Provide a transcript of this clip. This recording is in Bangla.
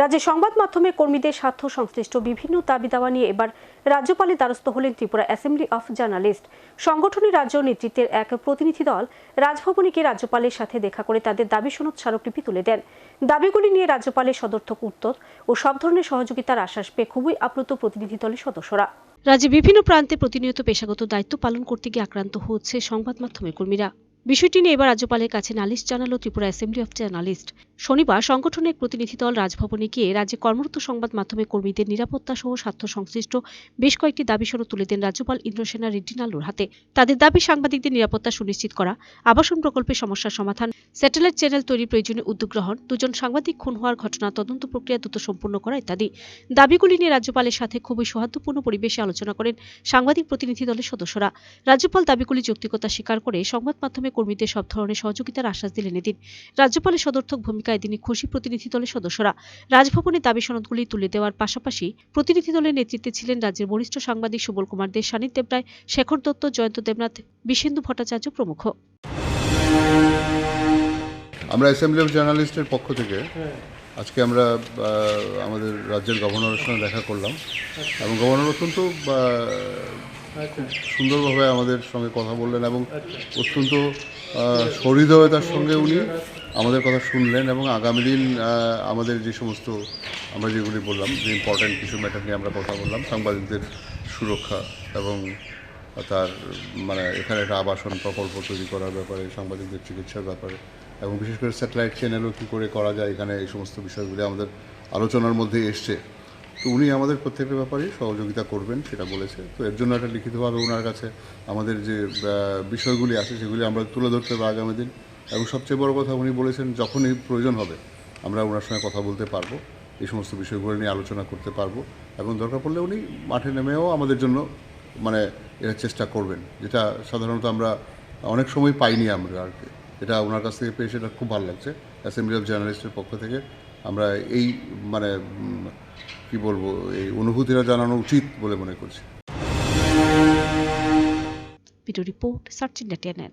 রাজ্যে সংবাদ মাধ্যমে কর্মীদের স্বার্থ সংশ্লিষ্ট বিভিন্ন দাবি দাওয়া নিয়ে এবার রাজ্যপালের দ্বারস্থ হলেন ত্রিপুরা অ্যাসেম্বলি অফ জার্নালিস্ট। সংগঠনের রাজ্য নেতৃত্বের এক প্রতিনিধি দল রাজভবনে গিয়ে রাজ্যপালের সাথে দেখা করে তাদের দাবি সনদ স্মারকলিপি তুলে দেন। দাবিগুলি নিয়ে রাজ্যপালের সদর্থক উত্তর ও সব ধরনের সহযোগিতার আশ্বাস পেয়ে খুবই আপ্লুত প্রতিনিধি দলের সদস্যরা। রাজ্যে বিভিন্ন প্রান্তে প্রতিনিয়ত পেশাগত দায়িত্ব পালন করতে গিয়ে আক্রান্ত হচ্ছে সংবাদ মাধ্যমের কর্মীরা। বিষয়টি নিয়ে এবার রাজ্যপালের কাছে নালিশ জানালো ত্রিপুরা অ্যাসেম্বলি অফ জার্নালিস্ট। শনিবার সংগঠনের প্রতিনিধি দল রাজভবনে গিয়ে রাজ্যে কর্মরত সংবাদ মাধ্যমে কর্মীদের নিরাপত্তা সহ স্বার্থ সংশ্লিষ্ট বেশ কয়েকটি দাবি স্বরূপ তুলে দেন রাজ্যপাল ইন্দ্রসেনা রেড্ডি নাল্লুর হাতে। তাদের দাবি, সাংবাদিকদের নিরাপত্তা সুনিশ্চিত করা, আবাসন প্রকল্পের সমস্যার সমাধান, স্যাটেলাইট চ্যানেল তৈরির প্রয়োজনীয় উদ্যোগ গ্রহণ, দুজন সাংবাদিক খুন হওয়ার ঘটনা, তদন্ত প্রক্রিয়া দ্রুত সম্পূর্ণ করা ইত্যাদি। দাবিগুলি নিয়ে রাজ্যপালের সাথে খুবই সৌহার্দ্যপূর্ণ পরিবেশে আলোচনা করেন সাংবাদিক প্রতিনিধি দলের সদস্যরা। রাজ্যপাল দাবিগুলি যৌক্তিকতা স্বীকার করে সংবাদ মাধ্যমে কর্মীদের সব ধরনের সহযোগিতার আশ্বাস দিলেন এদিন। রাজ্যপালের সদর্থক ভূমিকায় এদিনই খুশি প্রতিনিধি দলের সদস্যরা। রাজভবনের দাবি সনদগুলি তুলে দেওয়ার পাশাপাশি প্রতিনিধি দলের নেতৃত্বে ছিলেন রাজ্যের বরিষ্ঠ সাংবাদিক সুবল কুমার দে সানিত দেবরায়, শেখর দত্ত, জয়ন্ত দেবনাথ, বিশেন্দু ভট্টাচার্য প্রমুখ। আমরা অ্যাসেম্বলি অফ জার্নালিস্টের পক্ষ থেকে আজকে আমরা আমাদের রাজ্যের গভর্নরের সঙ্গে দেখা করলাম। এবং গভর্নর অত্যন্ত সুন্দরভাবে আমাদের সঙ্গে কথা বললেন এবং অত্যন্ত আহ, সহৃদয়তার সঙ্গে উনি আমাদের কথা শুনলেন এবং আগামী দিন আমাদের যে সমস্ত আমরা যেগুলি বললাম যে ইম্পর্ট্যান্ট কিছু ম্যাটার নিয়ে আমরা কথা বললাম সাংবাদিকদের সুরক্ষা এবং তার মানে এখানে একটা আবাসন প্রকল্প তৈরি করার ব্যাপারে সাংবাদিকদের চিকিৎসার ব্যাপারে এবং বিশেষ করে স্যাটেলাইট চ্যানেলও কী করে করা যায় এখানে এই সমস্ত বিষয়গুলি আমাদের আলোচনার মধ্যে এসছে। তো উনি আমাদের প্রত্যেকের ব্যাপারেই সহযোগিতা করবেন, সেটা বলেছে। তো এর জন্য একটা লিখিতভাবে ওনার কাছে আমাদের যে বিষয়গুলি আছে, সেগুলি আমরা তুলে ধরতে হবে আগামী দিন। এবং সবচেয়ে বড় কথা উনি বলেছেন, যখনই প্রয়োজন হবে, আমরা ওনার সঙ্গে কথা বলতে পারব, এই সমস্ত বিষয়গুলো নিয়ে আলোচনা করতে পারব। এবং দরকার পড়লে উনি মাঠে নেমেও আমাদের জন্য মানে এটা চেষ্টা করবেন, যেটা সাধারণত আমরা অনেক সময় পাইনি আমরা আর কি। এটা ওনার কাছ থেকে পেয়ে সেটা খুব ভালো লাগছে। অ্যাসেম্বলি অফ জার্নালিস্টের পক্ষ থেকে আমরা এই মানে কি বলব এই অনুভূতিটা জানানো উচিত বলে মনে করছি। Video report search India TNN